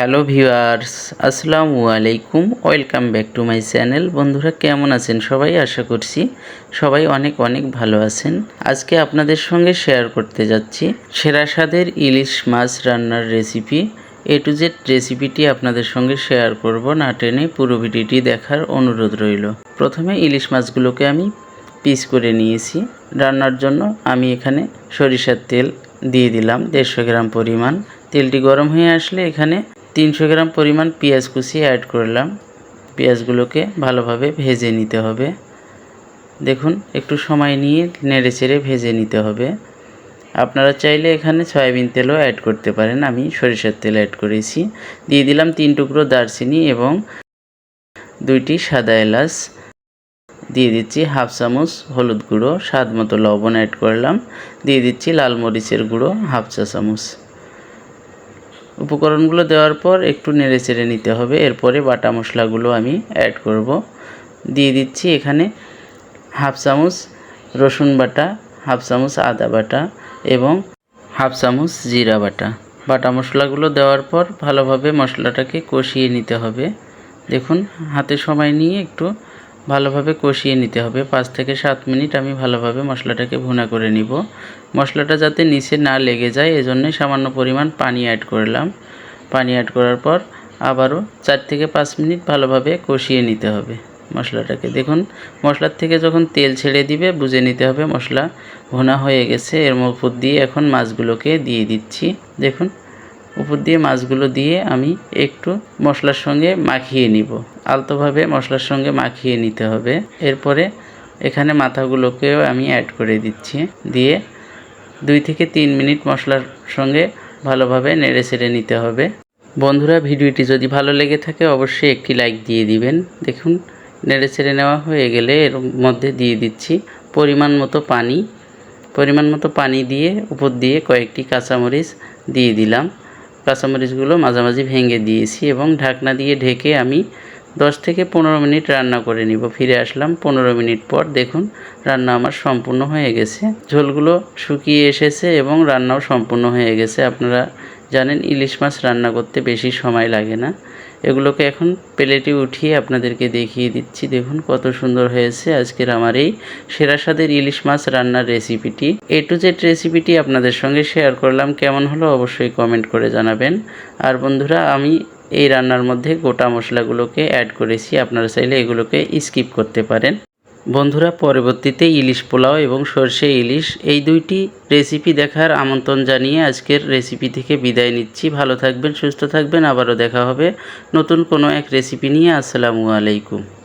Hello viewers, আসসালামু আলাইকুম। Welcome back to my channel. বন্ধুরা, কেমন আছেন? সবাই আশা করছি সবাই অনেক অনেক ভালো আছেন। আজকে আপনাদের সঙ্গে শেয়ার করতে যাচ্ছি সেরা স্বাদের ইলিশ মাছ রান্নার রেসিপি এ টু জেড রেসিপিটি আপনাদের সঙ্গে শেয়ার করব। না টেনে পুরো ভিডিওটি দেখার অনুরোধ রইল। প্রথমে ইলিশ মাছগুলোকে আমি পিস করে নিয়েছি। রান্নার জন্য আমি এখানে সরিষার তেল দিয়ে দিলাম। দেড়শো গ্রাম পরিমাণ। তেলটি গরম হয়ে আসলে এখানে তিনশো গ্রাম পরিমাণ পেঁয়াজ কুচি অ্যাড করলাম। পেঁয়াজগুলোকে ভালোভাবে ভেজে নিতে হবে। দেখুন, একটু সময় নিয়ে নেড়ে চেড়ে ভেজে নিতে হবে। আপনারা চাইলে এখানে সয়াবিন তেলও অ্যাড করতে পারেন। আমি সরিষার তেল অ্যাড করেছি। দিয়ে দিলাম তিন টুকরো দারচিনি এবং দুইটি সাদা এলাচ। দিয়ে দিচ্ছি হাফ চামচ হলুদ গুঁড়ো, স্বাদ মতো লবণ অ্যাড করলাম। দিয়ে দিচ্ছি লাল মরিচের গুঁড়ো, হাফ চা চামচ। উপকরণগুলো দেওয়ার পর একটু নেড়ে চেড়ে নিতে হবে। এরপরে বাটা মশলাগুলো আমি অ্যাড করব। দিয়ে দিচ্ছি এখানে হাফ চামচ রসুন বাটা, হাফ চামচ আদা বাটা এবং হাফ চামচ জিরা বাটা। বাটা মশলাগুলো দেওয়ার পর ভালোভাবে মশলাটাকে কষিয়ে নিতে হবে। দেখুন, হাতে সময় নিয়ে একটু ভালোভাবে কষিয়ে নিতে হবে। পাঁচ থেকে সাত মিনিট আমি ভালোভাবে মশলাটাকে ভুনা করে নিব। মশলাটা যাতে নিচে না লেগে যায়, এজন্য সামান্য পরিমাণ পানি অ্যাড করলাম। পানি অ্যাড করার পর আবারও চার থেকে পাঁচ মিনিট ভালোভাবে কষিয়ে নিতে হবে মশলাটাকে। দেখুন, মশলার থেকে যখন তেল ছেড়ে দিবে, বুঝে নিতে হবে মশলা ভুনা হয়ে গেছে। এর উপর দিয়ে এখন মাছগুলোকে দিয়ে দিচ্ছি। দেখুন উপর দিয়ে মাছগুলো দিয়ে আমি একটু মশলার সঙ্গে মাখিয়ে নিব। আলতোভাবে মশলার সঙ্গে মাখিয়ে নিতে হবে। এরপরে এখানে মাথাগুলোকেও আমি অ্যাড করে দিচ্ছি। দিয়ে দুই থেকে তিন মিনিট মশলার সঙ্গে ভালোভাবে নেড়ে ছেড়ে নিতে হবে। বন্ধুরা, ভিডিওটি যদি ভালো লেগে থাকে, অবশ্যই একটি লাইক দিয়ে দিবেন। দেখুন, নেড়ে ছেড়ে নেওয়া হয়ে গেলে এর মধ্যে দিয়ে দিচ্ছি পরিমাণ মতো পানি। পরিমাণ মতো পানি দিয়ে উপর দিয়ে কয়েকটি কাঁচামরিচ দিয়ে দিলাম। কাঁচামরিচগুলো মাঝামাঝি ভেঙে দিয়েছি এবং ঢাকনা দিয়ে ঢেকে আমি দশ থেকে পনেরো মিনিট রান্না করে নিব। ফিরে আসলাম পনেরো মিনিট পর। দেখুন, রান্না আমার সম্পূর্ণ হয়ে গেছে। ঝোলগুলো শুকিয়ে এসেছে এবং রান্নাও সম্পূর্ণ হয়ে গেছে। আপনারা জানেন ইলিশ মাছ রান্না করতে বেশি সময় লাগে না। এগুলোকে এখন প্লেটে উঠিয়ে আপনাদেরকে দেখিয়ে দিচ্ছি। দেখুন কত সুন্দর হয়েছে আজকের আমার এই সেরা স্বাদের ইলিশ মাছ রান্নার রেসিপিটি। এ টু জেড রেসিপিটি আপনাদের সঙ্গে শেয়ার করলাম। কেমন হলো অবশ্যই কমেন্ট করে জানাবেন। আর বন্ধুরা, আমি এই রান্নার মধ্যে গোটা মশলাগুলোকে অ্যাড করেছি। আপনারা চাইলে এগুলোকে স্কিপ করতে পারেন। বন্ধুরা, পরবর্তীতে ইলিশ পোলাও এবং সর্ষে ইলিশ এই দুইটি রেসিপি দেখার আমন্ত্রণ জানিয়ে আজকের রেসিপি থেকে বিদায় নিচ্ছি। ভালো থাকবেন, সুস্থ থাকবেন। আবারও দেখা হবে নতুন কোনো এক রেসিপি নিয়ে। আসসালামু আলাইকুম।